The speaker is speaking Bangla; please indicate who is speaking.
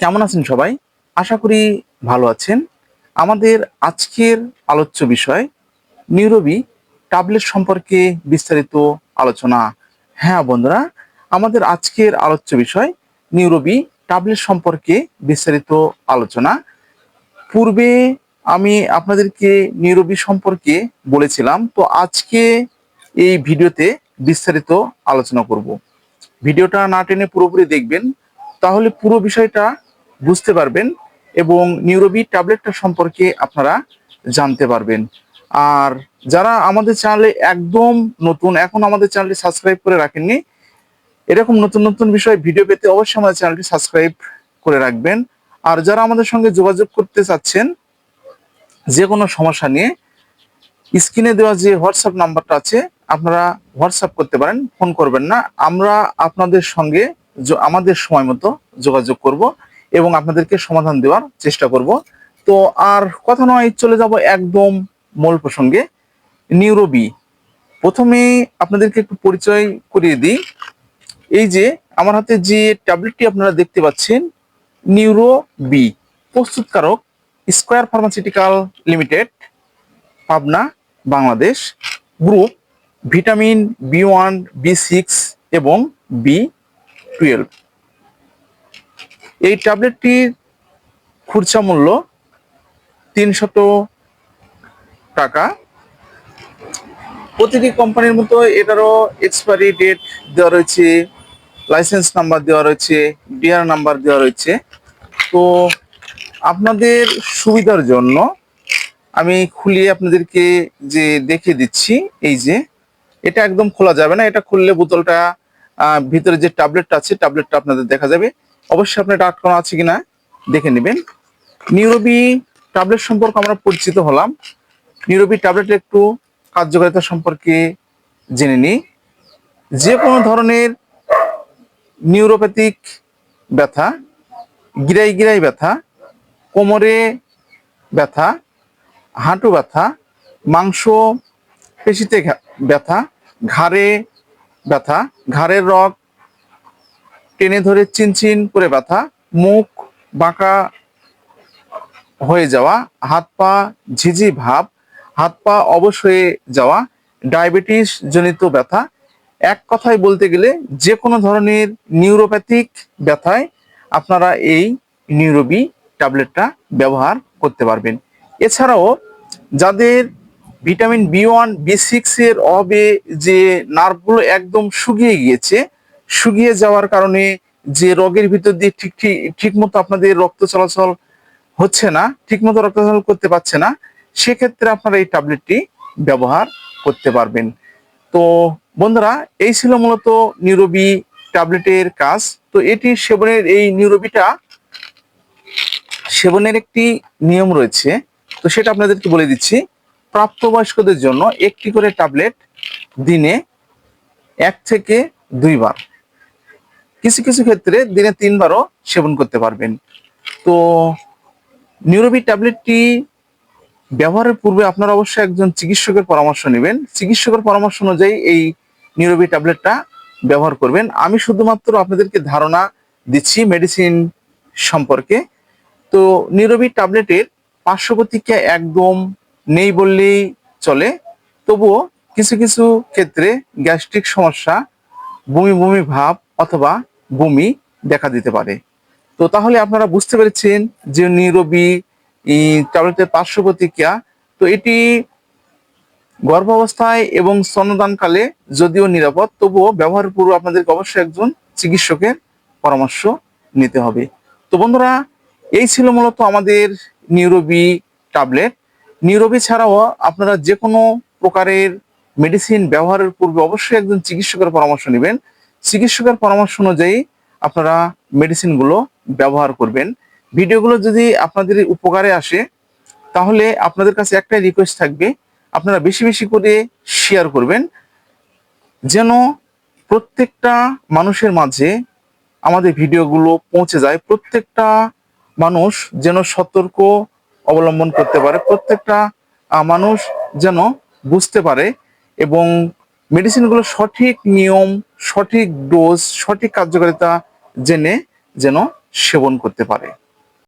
Speaker 1: কেমন আছেন সবাই? আশা করি ভালো আছেন। আমাদের আজকের আলোচ্য বিষয় নিউরোবি ট্যাবলেট সম্পর্কে বিস্তারিত আলোচনা। হ্যাঁ বন্ধুরা, আমাদের আজকের আলোচ্য বিষয় নিউরোবি ট্যাবলেট সম্পর্কে বিস্তারিত আলোচনা। পূর্বে আমি আপনাদেরকে নিউরোবি সম্পর্কে বলেছিলাম, তো আজকে এই ভিডিওতে বিস্তারিত আলোচনা করব। ভিডিওটা না টেনে পুরোপুরি দেখবেন, তাহলে পুরো বিষয়টা বুঝতে পারবেন এবং নিউরোবি ট্যাবলেটটা সম্পর্কে আপনারা জানতে পারবেন। আর যারা আমাদের চ্যানেলে একদম নতুন, এখন আমাদের চ্যানেলটি সাবস্ক্রাইব করে রাখেননি, এরকম নতুন নতুন বিষয় ভিডিও পেতে অবশ্যই আমাদের চ্যানেলটি সাবস্ক্রাইব করে রাখবেন। আর যারা আমাদের সঙ্গে যোগাযোগ করতে চাচ্ছেন, যে কোনো সমস্যা নিয়ে, স্ক্রিনে দেওয়া যে হোয়াটসঅ্যাপ নাম্বারটা আছে, আপনারা হোয়াটসঅ্যাপ করতে পারেন, ফোন করবেন না। আমরা আপনাদের সঙ্গে আমাদের সময় মতো যোগাযোগ করব। এবং আপনাদেরকে সমাধান দেওয়ার চেষ্টা করব। তো আর কথা নয়, চলে যাব একদম মূল প্রসঙ্গে। নিউরোবি। প্রথমে আপনাদেরকে একটু পরিচয় করিয়ে দিই। এই যে, আমার হাতে যে ট্যাবলেটটি আপনারা দেখতে পাচ্ছেন নিউরো বি প্রস্তুতকারক Square pharmaceutical limited, Pabna, Bangladesh. Group vitamin B one, B six এবং বি টুয়েলভ। এই ট্যাবলেটটির খুরচা মূল্য তিনশত টাকা। প্রতিটি কোম্পানির মতো এটারও এক্সপায়ারি ডেট দেওয়া রয়েছে লাইসেন্স নাম্বার দেওয়া রয়েছে ডিআর নাম্বার দেওয়া রয়েছে। তো আপনাদের সুবিধার জন্য আমি খুলিয়ে আপনাদেরকে যে দেখে দিচ্ছি, এই যে এটা একদম খোলা যাবে না, এটা খুললে বোতলটা ভিতরে যে ট্যাবলেটটা আছে, ট্যাবলেটটা আপনাদের দেখা যাবে। অবশ্যই আপনার এটা আটকানো আছে কিনা দেখে নেবেন। নিউরোবি ট্যাবলেট সম্পর্কে আমরা পরিচিত হলাম। নিউরোবি ট্যাবলেটের একটু কার্যকারিতা সম্পর্কে জেনে নিই। যে কোনো ধরনের নিউরোপ্যাথিক ব্যথা, গিরাই গিরাই ব্যথা, কোমরে ব্যথা, হাঁটু ব্যথা, মাংস পেশিতে ব্যথা, ঘাড়ে ব্যথা, ঘাড়ের রগ টেনে ধরে চিনচিন করে ব্যথা, মুখ বাঁকা হয়ে যাওয়া, হাত পা ঝিঝি ভাব, হাত পা অবশ হয়ে যাওয়া, ডায়াবেটিস জনিত ব্যথা। এক কথায় বলতে গেলে যে কোনো ধরনের নিউরোপ্যাথিক ব্যথায় আপনারা এই নিউরোবি ট্যাবলেটটা ব্যবহার করতে পারবেন। এছাড়াও যাদের vitamin B one, B six এর অভাবে যে নার্ভগুলো একদম শুকিয়ে গিয়েছে শুকিয়ে যাওয়ার কারণে যে রোগের ভিতর দিয়ে ঠিক ঠিক মতো আপনাদের রক্ত চলাচল হচ্ছে না ঠিক মতো রক্ত চলাচল করতে পারছে না, সেক্ষেত্রে আপনারা এই ট্যাবলেটটি ব্যবহার করতে পারবেন। তো বন্ধুরা, এই ছিল মূলত নিউরোবি ট্যাবলেটের কাজ। তো এটি সেবনের, এই নিউরোবিটা সেবনের একটি নিয়ম রয়েছে। তো সেটা আপনাদেরকে বলে দিচ্ছি, প্রাপ্তবয়স্কদের জন্য একটি করে ট্যাবলেট দিনে এক থেকে দুইবার কিছু কিছু ক্ষেত্রে দিনে তিনবারও সেবন করতে পারবেন। তো নিউরোবি ট্যাবলেটটি ব্যবহারের পূর্বে আপনারা অবশ্যই একজন চিকিৎসকের পরামর্শ নেবেন। চিকিৎসকের পরামর্শ অনুযায়ী এই নিউরোবি ট্যাবলেটটা ব্যবহার করবেন। আমি শুধুমাত্র আপনাদেরকে ধারণা দিচ্ছি মেডিসিন সম্পর্কে। তো নিউরোবি ট্যাবলেটের পার্শ্ব প্রতিক্রিয়া একদম নেই বললেই চলে। তবুও কিছু কিছু ক্ষেত্রে গ্যাস্ট্রিক সমস্যা, বমি বমি ভাব অথবা বমি দেখা দিতে পারে। তো তাহলে আপনারা বুঝতে পেরেছেন যে নিউরোবি ট্যাবলেটের পার্শ্ব প্রতিক্রিয়া তো এটি গর্ভাবস্থায় এবং স্তনদানকালে যদিও নিরাপদ, তবুও ব্যবহারের পূর্বে আপনাদেরকে অবশ্যই একজন চিকিৎসকের পরামর্শ নিতে হবে। তো বন্ধুরা, এই ছিল মূলত আমাদের নিউরোবি ট্যাবলেট। নিউরোবি ছাড়াও আপনারা যে কোনো প্রকারের মেডিসিন ব্যবহারের পূর্বে অবশ্যই একজন চিকিৎসকের পরামর্শ নেবেন। চিকিৎসকের পরামর্শ অনুযায়ী আপনারা মেডিসিনগুলো ব্যবহার করবেন। ভিডিওগুলো যদি আপনাদের উপকারে আসে, তাহলে আপনাদের কাছে একটাই রিকোয়েস্ট থাকবে, আপনারা বেশি বেশি করে শেয়ার করবেন, যেন প্রত্যেকটা মানুষের মাঝে আমাদের ভিডিওগুলো পৌঁছে যায়, প্রত্যেকটা মানুষ যেন সতর্ক অবলম্বন করতে পারে, প্রত্যেকটা মানুষ যেন বুঝতে পারে এবং মেডিসিনগুলো সঠিক নিয়ম সঠিক ডোজ সঠিক কার্যকারিতা জেনে যেন সেবন করতে পারে।